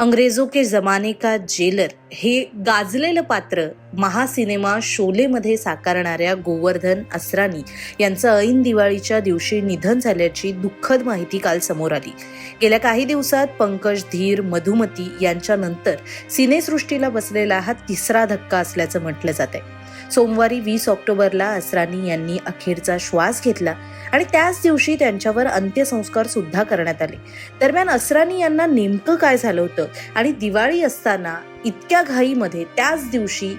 अंग्रेजों के जमाने का जेलर। हे गाजलेलं पात्र महासिनेमा शोलेमध्ये साकारणाऱ्या गोवर्धन असरानी यांचं ऐन दिवाळीच्या दिवशी निधन झाल्याची दुःखद माहिती काल समोर आली. गेल्या काही दिवसात पंकज धीर मधुमती यांच्यानंतर सिनेसृष्टीला बसलेला हा तिसरा धक्का असल्याचं म्हटलं जात आहे सोमवारी वीस ऑक्टोबरला असरानी यांनी अखेरचा श्वास घेतला आणि त्याच दिवशी त्यांच्यावर अंत्यसंस्कार सुद्धा करण्यात आले. दरम्यान असरानी यांना नेमकं काय झालं होतं आणि दिवाळी असताना इतक्या घाईमध्ये त्याच दिवशी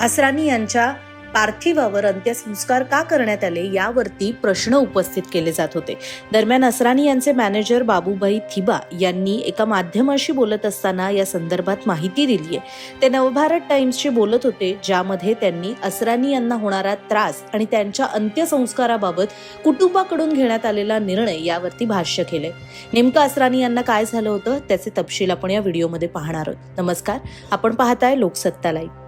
असरानी यांच्या पार्थिवावर अंत्यसंस्कार का करण्यात आले यावरती प्रश्न उपस्थित केले जात होते. दरम्यान असरानी यांचे मॅनेजर बाबूभाई थिबा यांनी एका माध्यमाशी बोलत असताना या संदर्भात माहिती दिली आहे. ते नवभारत टाइम्सशी बोलत होते ज्यामध्ये त्यांनी असरानी यांना होणारा त्रास आणि त्यांच्या अंत्यसंस्काराबाबत कुटुंबाकडून घेण्यात आलेला निर्णय यावरती भाष्य केले नेमकं असरानी यांना काय झालं होतं त्याचे तपशील आपण या व्हिडिओमध्ये पाहणार आहोत. नमस्कार आपण पाहताय लोकसत्ता लाईव्ह.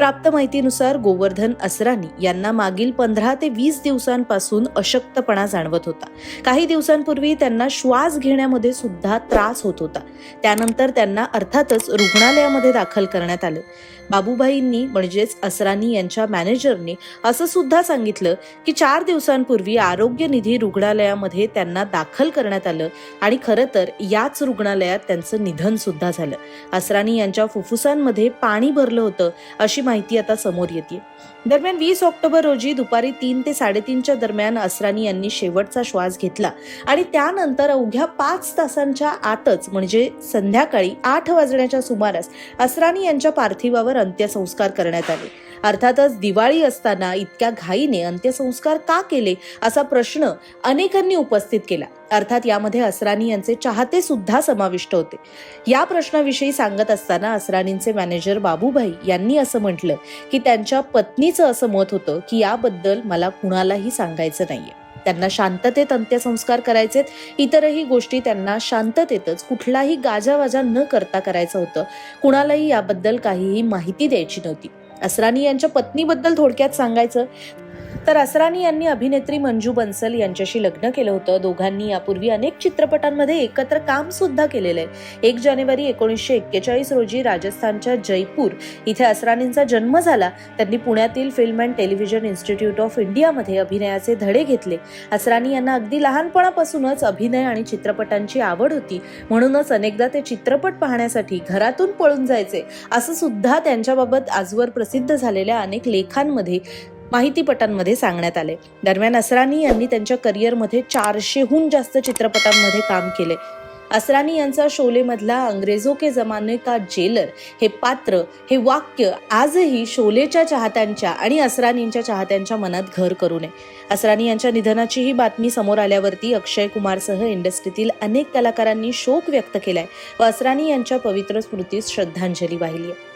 प्राप्त माहितीनुसार गोवर्धन असरानी यांना मागील पंधरा ते वीस दिवसांपासून अशक्तपणा जाणवत होता. काही दिवसांपूर्वी त्यांना श्वास घेण्यामध्ये सुद्धा त्रास होत होता. त्यानंतर त्यांना अर्थातच रुग्णालयामध्ये दाखल करण्यात आलं. बाबूभाईंनी म्हणजेच असरानी यांच्या मॅनेजरने असं सुद्धा सांगितलं की चार दिवसांपूर्वी आरोग्य निधी रुग्णालयामध्ये त्यांना दाखल करण्यात आलं आणि खरं तर याच रुग्णालयात त्यांचं निधन सुद्धा झालं. असरानी यांच्या फुफ्फुसांमध्ये पाणी भरलं होतं अशी माहिती आता समोर येते. दरम्यान वीस ऑक्टोबर रोजी दुपारी तीन ते साडेतीनच्या दरम्यान असरानी यांनी शेवटचा श्वास घेतला आणि त्यानंतर अवघ्या पाच तासांच्या आतच म्हणजे संध्याकाळी आठ वाजण्याच्या सुमारास असरानी यांच्या पार्थिवावर अंत्यसंस्कार करण्यात आले. अर्थातच दिवाळी असताना इतक्या घाईने अंत्यसंस्कार का केले असा प्रश्न अनेकांनी उपस्थित केला. अर्थात यामध्ये असरानी यांचे चाहते सुद्धा समाविष्ट होते. या प्रश्नाविषयी सांगत असताना असरानींचे मॅनेजर बाबूभाई यांनी असं म्हटलं की त्यांच्या पत्नीचं असं मत होतं की याबद्दल मला कुणालाही सांगायचं नाहीये. त्यांना शांततेत अंत्यसंस्कार करायचेत. इतरही गोष्टी त्यांना शांततेतच कुठलाही गाजावाजा न करता करायचं होतं. कुणालाही याबद्दल काहीही माहिती द्यायची नव्हती. असरानी यांच्या पत्नीबद्दल थोडक्यात सांगायचं तर असरानी यांनी अभिनेत्री मंजू बन्सल यांच्याशी लग्न केलं होतं. दोघांनी यापूर्वी अनेक चित्रपटांमध्ये एकत्र काम सुद्धा केलेलं आहे. एक जानेवारी एकोणीसशे एक्केचाळीस रोजी राजस्थानच्या जयपूर इथे असरानींचा जन्म झाला. त्यांनी पुण्यातील film and television institute of इंडियामध्ये अभिनयाचे धडे घेतले. असरानी यांना अगदी लहानपणापासूनच अभिनय आणि चित्रपटांची आवड होती. म्हणूनच अनेकदा ते चित्रपट पाहण्यासाठी घरातून पळून जायचे. असं सुद्धा त्यांच्याबाबत आजवर प्रसिद्ध झालेल्या अनेक लेखांमध्ये माहितीपटांमध्ये सांगण्यात आले. दरम्यान असरानी यांनी त्यांच्या करिअरमध्ये चारशेहून जास्त चित्रपटांमध्ये काम केले. असरानी यांचा शोलेमधला अंग्रेजो के जमाने का जेलर हे पात्र हे वाक्य आजही शोलेच्या चाहत्यांच्या आणि असरानींच्या चाहत्यांच्या मनात घर करू नये असरानी यांच्या निधनाची ही बातमी समोर आल्यावरती अक्षय कुमारसह इंडस्ट्रीतील अनेक कलाकारांनी शोक व्यक्त केलाय व असरानी यांच्या पवित्र स्मृतीस श्रद्धांजली वाहिली आहे.